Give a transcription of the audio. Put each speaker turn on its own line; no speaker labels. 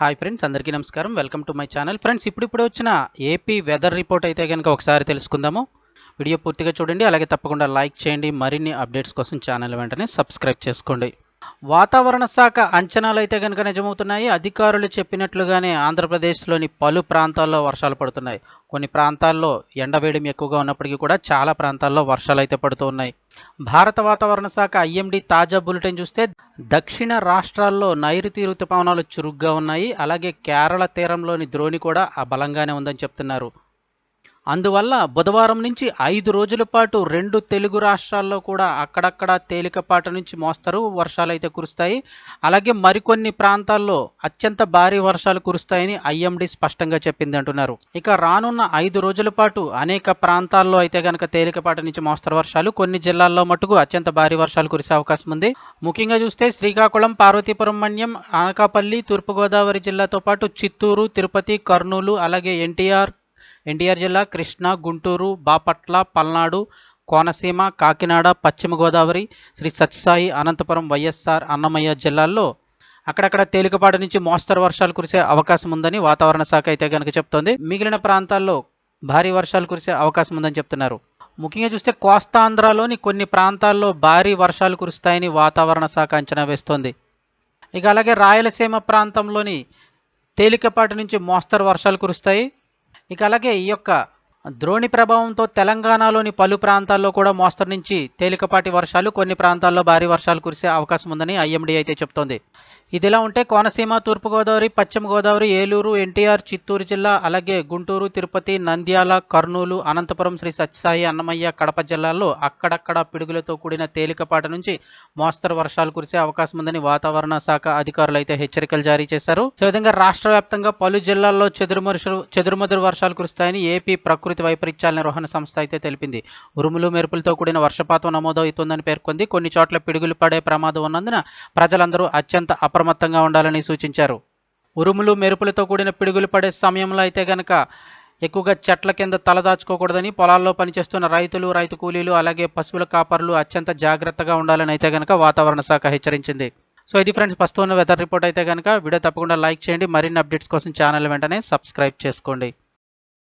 Hi friends అందరికీ నమస్కారం. Welcome to my channel friends ఇప్పుడిప్పుడు వచ్చిన ఏపీ వెదర్ రిపోర్ట్ అయితే కనుక ఒకసారి తెలుసుకుందాము. వీడియో పూర్తిగా చూడండి అలాగే తప్పకుండా లైక్ చేయండి. మరిన్ని అప్డేట్స్ కోసం ఛానల్ వెంటనే సబ్స్క్రైబ్ చేసుకోండి. వాతావరణ శాఖ అంచనాలు అయితే కనుక నిజమవుతున్నాయి. అధికారులు చెప్పినట్లుగానే ఆంధ్రప్రదేశ్లోని పలు ప్రాంతాల్లో వర్షాలు పడుతున్నాయి. కొన్ని ప్రాంతాల్లో ఎండవేడిం ఎక్కువగా ఉన్నప్పటికీ కూడా చాలా ప్రాంతాల్లో వర్షాలు అయితే పడుతూ ఉన్నాయి. భారత వాతావరణ శాఖ ఐఎండి తాజా బులెటిన్ చూస్తే దక్షిణ రాష్ట్రాల్లో నైరుతి ఋతుపవనాలు చురుగ్గా ఉన్నాయి. అలాగే కేరళ తీరంలోని ద్రోణి కూడా బలంగానే ఉందని చెప్తున్నారు. అందువల్ల బుధవారం నుంచి ఐదు రోజుల పాటు రెండు తెలుగు రాష్ట్రాల్లో కూడా అక్కడక్కడ తేలికపాటి నుంచి మోస్తరు వర్షాలు అయితే కురుస్తాయి. అలాగే మరికొన్ని ప్రాంతాల్లో అత్యంత భారీ వర్షాలు కురుస్తాయని ఐఎండీ స్పష్టంగా చెప్పింది అంటున్నారు. ఇక రానున్న ఐదు రోజుల పాటు అనేక ప్రాంతాల్లో అయితే కనుక తేలికపాటి నుంచి మోస్తరు వర్షాలు కొన్ని జిల్లాల్లో మటుకు అత్యంత భారీ వర్షాలు కురిసే అవకాశం ఉంది. ముఖ్యంగా చూస్తే శ్రీకాకుళం పార్వతీపురం మన్యం అనకాపల్లి తూర్పుగోదావరి జిల్లాతో పాటు చిత్తూరు తిరుపతి కర్నూలు అలాగే ఎన్టీఆర్ ఎన్టీఆర్ జిల్లా కృష్ణా గుంటూరు బాపట్ల పల్నాడు కోనసీమ కాకినాడ పశ్చిమ గోదావరి శ్రీ సత్యసాయి అనంతపురం వైఎస్ఆర్ అన్నమయ్య జిల్లాల్లో అక్కడక్కడ తేలికపాటి నుంచి మోస్తరు వర్షాలు కురిసే అవకాశం ఉందని వాతావరణ శాఖ అయితే కనుక చెప్తోంది. మిగిలిన ప్రాంతాల్లో భారీ వర్షాలు కురిసే అవకాశం ఉందని చెప్తున్నారు. ముఖ్యంగా చూస్తే కోస్తాంధ్రలోని కొన్ని ప్రాంతాల్లో భారీ వర్షాలు కురుస్తాయని వాతావరణ శాఖ అంచనా వేస్తోంది. ఇక అలాగే రాయలసీమ ప్రాంతంలోని తేలికపాటి నుంచి మోస్తరు వర్షాలు కురుస్తాయి. ఇక అలాగే ఈ యొక్క ద్రోణి ప్రభావంతో తెలంగాణలోని పలు ప్రాంతాల్లో కూడా మోస్తరు నుంచి తేలికపాటి వర్షాలు కొన్ని ప్రాంతాల్లో భారీ వర్షాలు కురిసే అవకాశం ఉందని ఐఎండీ అయితే చెప్తోంది. ఇదిలా ఉంటే కోనసీమ తూర్పుగోదావరి పశ్చిమ గోదావరి ఏలూరు ఎన్టీఆర్ చిత్తూరు జిల్లా అలాగే గుంటూరు తిరుపతి నంద్యాల కర్నూలు అనంతపురం శ్రీ సత్యసాయి అన్నమయ్య కడప జిల్లాల్లో అక్కడక్కడ పిడుగులతో కూడిన తేలికపాటి నుంచి మోస్తరు వర్షాలు కురిసే అవకాశం ఉందని వాతావరణ శాఖ అధికారులు అయితే హెచ్చరికలు జారీ చేశారు. విధంగా రాష్ట్ర వ్యాప్తంగా పలు జిల్లాల్లో చెదురుమరుషులు చెదురుమదురు వర్షాలు కురుస్తాయని ఏపీ ప్రకృతి వైపరీత్యాల నిర్వహణ సంస్థ అయితే తెలిపింది. ఉరుములు మెరుపులతో కూడిన వర్షపాతం నమోదవుతోందని పేర్కొంది. కొన్ని చోట్ల పిడుగులు పడే ప్రమాదం ఉన్నందున ప్రజలందరూ అత్యంత అప్రమత్తంగా ఉండాలని సూచించారు. ఉరుములు మెరుపులతో కూడిన పిడుగులు పడే సమయంలో అయితే గనక ఎక్కువగా చెట్ల కింద తలదాచుకోకూడదని పొలాల్లో పనిచేస్తున్న రైతులు రైతు కూలీలు అలాగే పశువుల కాపర్లు అత్యంత జాగ్రత్తగా ఉండాలని అయితే గనక వాతావరణ శాఖ హెచ్చరించింది. సో ఇది ఫ్రెండ్స్ ప్రస్తుతం ఉన్న వెదర్ రిపోర్ట్ అయితే కనుక వీడియో తప్పకుండా లైక్ చేయండి. మరిన్ని అప్డేట్స్ కోసం ఛానల్ వెంటనే సబ్స్క్రైబ్ చేసుకోండి.